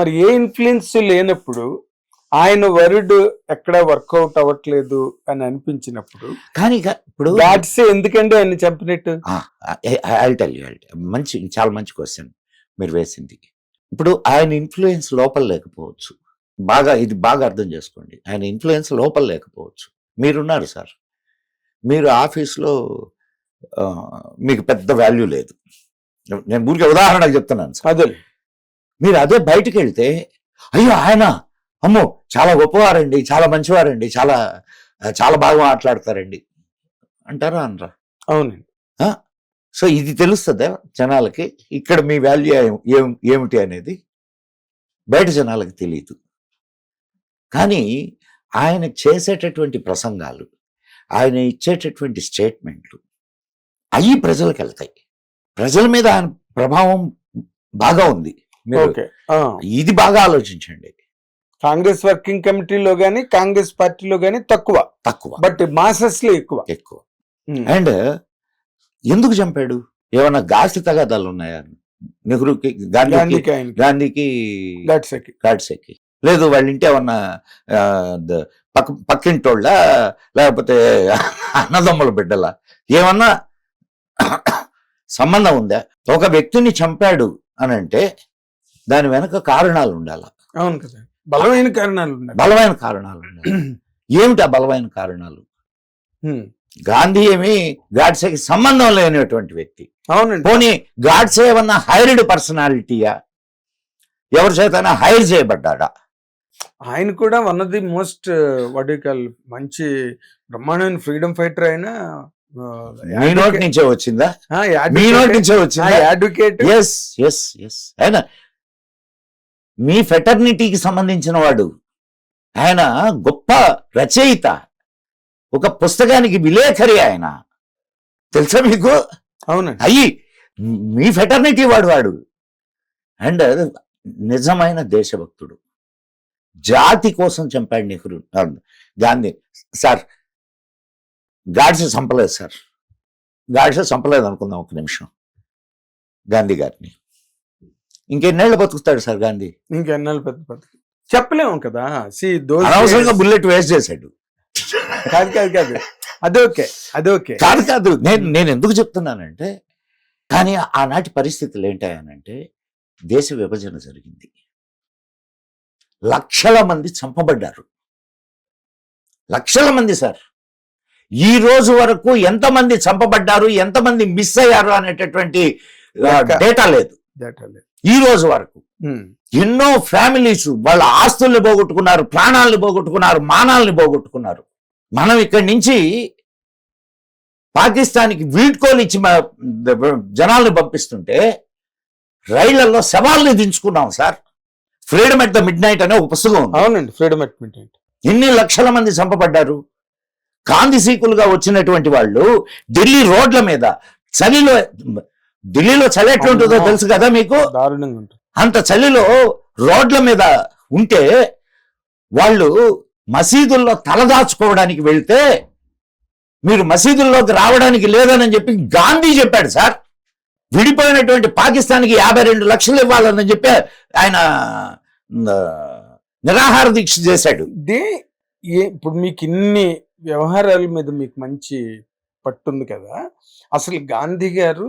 మరి ఏ ఇన్ఫ్లుయెన్స్ లేనప్పుడు ఆయన వర్డ్ ఎక్కడ వర్కౌట్ అవ్వట్లేదు అని అనిపించినప్పుడు కానీ ఇప్పుడు గాడ్స్ ఎందుకండి ఆయన చంపినట్టు? ఐ టెల్ యూ మంచి చాలా మంచి క్వశ్చన్ మీరు వేసింది. ఇప్పుడు ఆయన ఇన్ఫ్లుయెన్స్ లోపల లేకపోవచ్చు. బాగా ఇది బాగా అర్థం చేసుకోండి. ఆయన ఇన్ఫ్లుయెన్స్ లోపల లేకపోవచ్చు. మీరున్నారు సార్ మీరు ఆఫీస్లో మీకు పెద్ద వాల్యూ లేదు. నేను ఊరికే ఉదాహరణకు చెప్తున్నాను సార్ అదే. మీరు అదే బయటికి వెళ్తే అయ్యో ఆయన అమ్మో చాలా గొప్పవారండి చాలా మంచివారండి చాలా చాలా బాగా మాట్లాడతారండి అంటారా అనరా? అవునండి. సో ఇది తెలుస్తుందా జనాలకి? ఇక్కడ మీ వాల్యూ ఏం ఏమిటి అనేది? బయట జనాలకి తెలియదు కానీ ఆయన చేసేటటువంటి ప్రసంగాలు ఆయన ఇచ్చేటటువంటి స్టేట్మెంట్లు అవి ప్రజలకు వెళ్తాయి ప్రజల మీద ఆయన ప్రభావం బాగా ఉంది. ఇది బాగా ఆలోచించండి. కాంగ్రెస్ వర్కింగ్ కమిటీలో గానీ కాంగ్రెస్ పార్టీలో గానీ తక్కువ. తక్కువ. బట్ మాసెస్లో ఎక్కువ. ఎక్కువ. అండ్ ఎందుకు చంపాడు? ఏమన్నా గాసి తగాదాలు ఉన్నాయా? నెహ్రూకి గాంధీకి గాంధీకి గాడ్సేకి. గాడ్సేకి. లేదు వాళ్ళ ఇంటి ఏమన్నా పక్క పక్కింటోళ్ళ లేకపోతే అన్నదమ్ముల బిడ్డల. ఏమన్నా సంబంధం ఉందా? ఒక వ్యక్తిని చంపాడు అని అంటే దాని వెనక కారణాలు ఉండాల. అవును కదా. బలమైన కారణాలు బలమైన కారణాలు ఏమిటి ఆ బలమైన కారణాలు. గాంధీ ఏమి గాడ్సేకి సంబంధం లేనటువంటి వ్యక్తి. అవునండి. పోనీ గాడ్సే ఏమన్నా హైర్డ్ పర్సనాలిటీయా? ఎవరి చేతైనా హైర్ చేయబడ్డాడా? ఆయన కూడా one of the most call మంచి బ్రహ్మాండమైన ఫ్రీడమ్ ఫైటర్ అయిన మీ నోటి నుంచే వచ్చిందా? మీ నోటి నుంచే వచ్చిందా? అడ్వకేట్ ఎస్ ఎస్ ఎస్ ఆయన మీ ఫెటర్నిటీకి సంబంధించిన వాడు. ఆయన గొప్ప రచయిత. ఒక పుస్తకానికి విలేఖరి ఆయన. తెలుసా మీకు? అవునండి. అయ్యి మీ ఫెటర్నిటీ వాడు వాడు. అండ్ నిజమైన దేశభక్తుడు. జాతి కోసం చంపాడు నెహ్రూ. గాంధీ. సార్ గాడ్సే చంపలేదు సార్. గాడ్సే చంపలేదు అనుకుందాం ఒక నిమిషం. గాంధీ గారిని. ఇంకెన్నేళ్ళు బతుకుతాడు సార్ గాంధీ? ఇంకెన్నాళ్ళు పెద్ద పెద్ద చెప్పలేము కదా. సి దోస్ అనవసరంగా బుల్లెట్ వేస్ట్ చేశాడు. కాదు కాదు కాదు. అది ఓకే అది ఓకే. కాదు కాదు. నేను నేను ఎందుకు చెప్తున్నానంటే కానీ ఆనాటి పరిస్థితులు ఏంటాయనంటే దేశ విభజన జరిగింది. లక్షల మంది చంపబడ్డారు. లక్షల మంది సార్. ఈ రోజు వరకు ఎంతమంది చంపబడ్డారు ఎంతమంది మిస్ అయ్యారు అనేటటువంటి లెక్క. డేటా లేదు. ఈ రోజు వరకు ఎన్నో ఫ్యామిలీస్ వాళ్ళ ఆస్తుల్ని పోగొట్టుకున్నారు ప్రాణాలను పోగొట్టుకున్నారు మానాల్ని పోగొట్టుకున్నారు. మనం ఇక్కడి నుంచి పాకిస్తాన్కి వీడ్కోలు ఇచ్చి జనాల్ని పంపిస్తుంటే రైళ్ళలో శవాల్ని దించుకున్నాం sir. Freedom at the midnight అనే ఒక పుస్తకం అవునండి ఫ్రీడమ్ అడ్మిట్ ఎన్ని లక్షల మంది చంపబడ్డారు? గాంధీ సీకులుగా వచ్చినటువంటి వాళ్ళు ఢిల్లీ రోడ్ల మీద చలిలో ఢిల్లీలో చలి ఎట్లుంటుందో అమ్మో. తెలుసు కదా మీకు? దారుణంగా ఉంటుంది. అంత చలిలో రోడ్ల మీద ఉంటే వాళ్ళు మసీదుల్లో తలదాచుకోవడానికి వెళ్తే మీరు మసీదుల్లోకి రావడానికి లేదని చెప్పి గాంధీ చెప్పాడు సార్. విడిపోయినటువంటి పాకిస్తాన్కి యాభై రెండు లక్షలు ఇవ్వాలని చెప్పి ఆయన నిరాహార దీక్ష చేశాడు. ఇప్పుడు మీకు ఇన్ని వ్యవహారాల మీద మీకు మంచి పట్టుంది కదా? అసలు గాంధీ గారు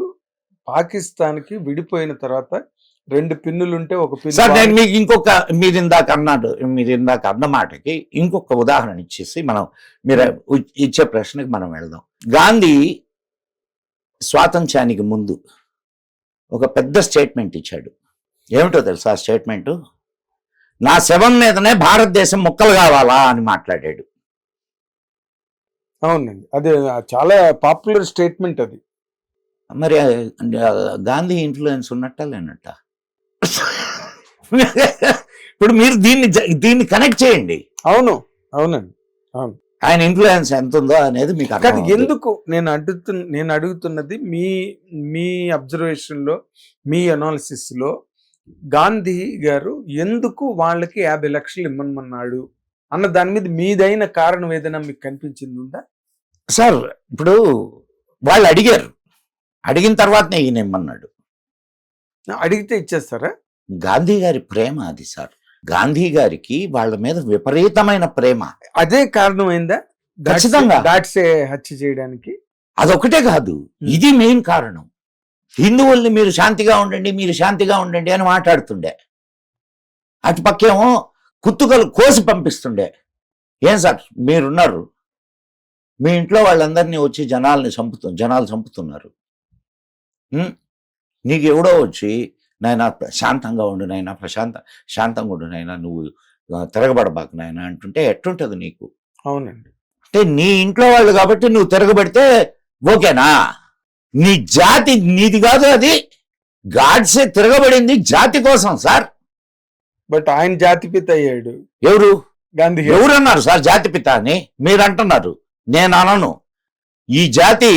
పాకిస్తాన్కి విడిపోయిన తర్వాత రెండు పిన్నులు ఉంటే ఒక పిన్ను సార్ నేను మీకు ఇంకొక మీరు ఇందాక అన్నాడు మీరు ఇందాక అన్న మాటకి ఇంకొక ఉదాహరణ ఇచ్చేసి మనం మీరు ఉ- ఇచ్చే ప్రశ్నకి మనం వెళ్దాం. గాంధీ స్వాతంత్ర్యానికి ముందు ఒక పెద్ద స్టేట్మెంట్ ఇచ్చాడు. ఏమిటో తెలుసా ఆ స్టేట్మెంట్? నా శవం మీదనే భారతదేశం ముక్కలు కావాలా అని మాట్లాడాడు. అవునండి. అదే చాలా పాపులర్ స్టేట్మెంట్ అది. మరి గాంధీ ఇన్ఫ్లుయెన్స్ ఉన్నట్ట లేనట్ట? ఇప్పుడు మీరు దీన్ని దీన్ని కనెక్ట్ చేయండి. అవును అవునండి ఆయన ఇన్ఫ్లుయెన్స్ ఎంత ఉందో అనేది మీకు కానీ. ఎందుకు నేను అడుగుతు నేను అడుగుతున్నది మీ మీ అబ్జర్వేషన్లో మీ అనాలిసిస్లో గాంధీ గారు ఎందుకు వాళ్ళకి యాభై లక్షలు ఇమ్మన్నాడు అన్న దాని మీద మీదైన కారణం ఏదైనా మీకు కనిపించింది ఉందా? సార్ ఇప్పుడు వాళ్ళు అడిగారు. అడిగిన తర్వాతనే ఈయన ఇమ్మన్నాడు. అడిగితే ఇచ్చేస్తారా? గాంధీ గారి ప్రేమ అది సార్. గాంధీ గారికి వాళ్ళ మీద విపరీతమైన ప్రేమ. అదే కారణమైందా ఖచ్చితంగా. గాడ్సే హత్య చేయడానికి? అదొకటే కాదు. ఇది మెయిన్ కారణం. హిందువుల్ని మీరు శాంతిగా ఉండండి మీరు శాంతిగా ఉండండి అని మాట్లాడుతుండే. అటు పక్కేమో కుత్తుకలు కోసి పంపిస్తుండే. ఏం సార్ మీరున్నారు? మీ ఇంట్లో వాళ్ళందరినీ వచ్చి జనాల్ని చంపుతు జనాలు చంపుతున్నారు? నీకు ఎవడో వచ్చి నాయన శాంతంగా ఉండు నాయన ప్రశాంత శాంతంగా ఉండు నాయన నువ్వు తిరగబడబాకు నాయన అంటుంటే ఎట్టుంటది నీకు? అవునండి. అంటే నీ ఇంట్లో వాళ్ళు కాబట్టి నువ్వు తిరగబడితే ఓకేనా? నీ జాతి నీది కాదు అది. గాడ్సే తిరగబడింది జాతి కోసం సార్. బట్ ఆయన జాతిపిత అయ్యాడు. ఎవరు? గాంధీ గారు. ఎవరన్నారు సార్ జాతి పిత అని? మీరు అంటున్నారు నేను అనను. ఈ జాతి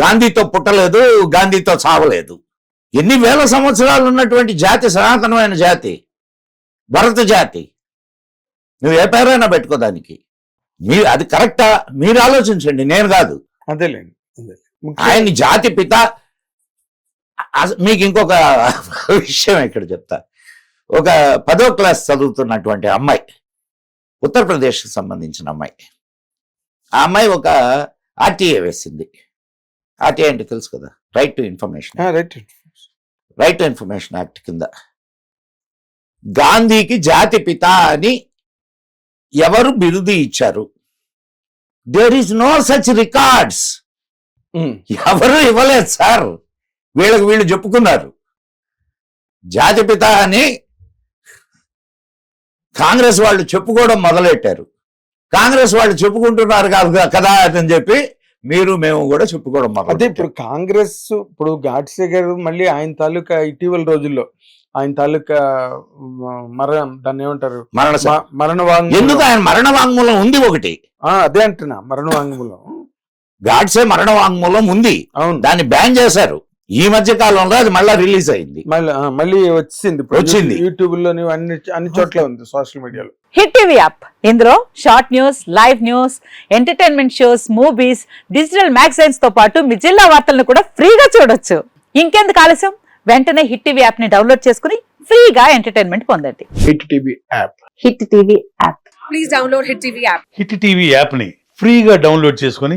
గాంధీతో పుట్టలేదు గాంధీతో చావలేదు ఎన్ని వేల సంవత్సరాలు ఉన్నటువంటి జాతి సనాతనమైన జాతి భరత జాతి. నువ్వు ఏ పేరైనా పెట్టుకో దానికి. మీరు అది కరెక్టా? మీరు ఆలోచించండి నేను కాదు. అదేలేండి ఆయన జాతి పిత మీకు ఇంకొక విషయం ఇక్కడ చెప్తా. ఒక పదో క్లాస్ చదువుతున్నటువంటి అమ్మాయి ఉత్తరప్రదేశ్కి సంబంధించిన అమ్మాయి. ఆ అమ్మాయి ఒక ఆర్టీఏ వేసింది. ఆర్టీఏ అంటే తెలుసు కదా? Right to information right right to information act కింద. గాంధీకి జాతి పిత అని ఎవరు బిరుదు ఇచ్చారు? There is no such records. ఎవరు ఇవ్వలేదు సార్. వీళ్ళకి వీళ్ళు చెప్పుకున్నారు. జాతిపిత అని కాంగ్రెస్ వాళ్ళు చెప్పుకోవడం మొదలెట్టారు. కాంగ్రెస్ వాళ్ళు చెప్పుకుంటున్నారు కాదు కదా అని చెప్పి మీరు మేము కూడా చెప్పుకోవడం అదే ఇప్పుడు కాంగ్రెస్ ఇప్పుడు గాడ్సే గారు మళ్ళీ ఆయన తాలూకా ఇటీవల రోజుల్లో ఆయన తాలూకా మరణం దాన్ని ఏమంటారు? మరణ మరణ వాంగ్మూలం. ఎందుకు ఆయన మరణ వాంగ్మూలం ఉంది ఒకటి? ఆ, అదే అంటున్నా మరణ వాంగ్మూలం గాడ్సే మరణ వాంగ్మూలం ఉంది. అవును. దాన్ని బ్యాన్ చేశారు. ఈ మధ్య కాలంలో అది మళ్ళా రిలీజ్ అయింది. మళ్ళీ మళ్ళీ వచ్చింది ఇప్పుడు వచ్చింది. యూట్యూబ్లోని అన్ని అన్ని చోట్ల ఉంది సోషల్ మీడియాలో. Hit TV app. ఇందులో short news live news entertainment shows movies digital మ్యాగజైన్స్తో పాటు మీ జిల్లా వార్తలను కూడా ఫ్రీగా చూడొచ్చు. ఇంకెందుకు ఆలస్యం? వెంటనే హిట్ టీవీ యాప్ని డౌన్లోడ్ చేసుకుని ఫ్రీగా ఎంటర్టైన్మెంట్ పొందండి. Hit TV app. Hit TV app. Please download Hit TV app. Hit TV యాప్ని ఫ్రీగా డౌన్లోడ్ చేసుకొని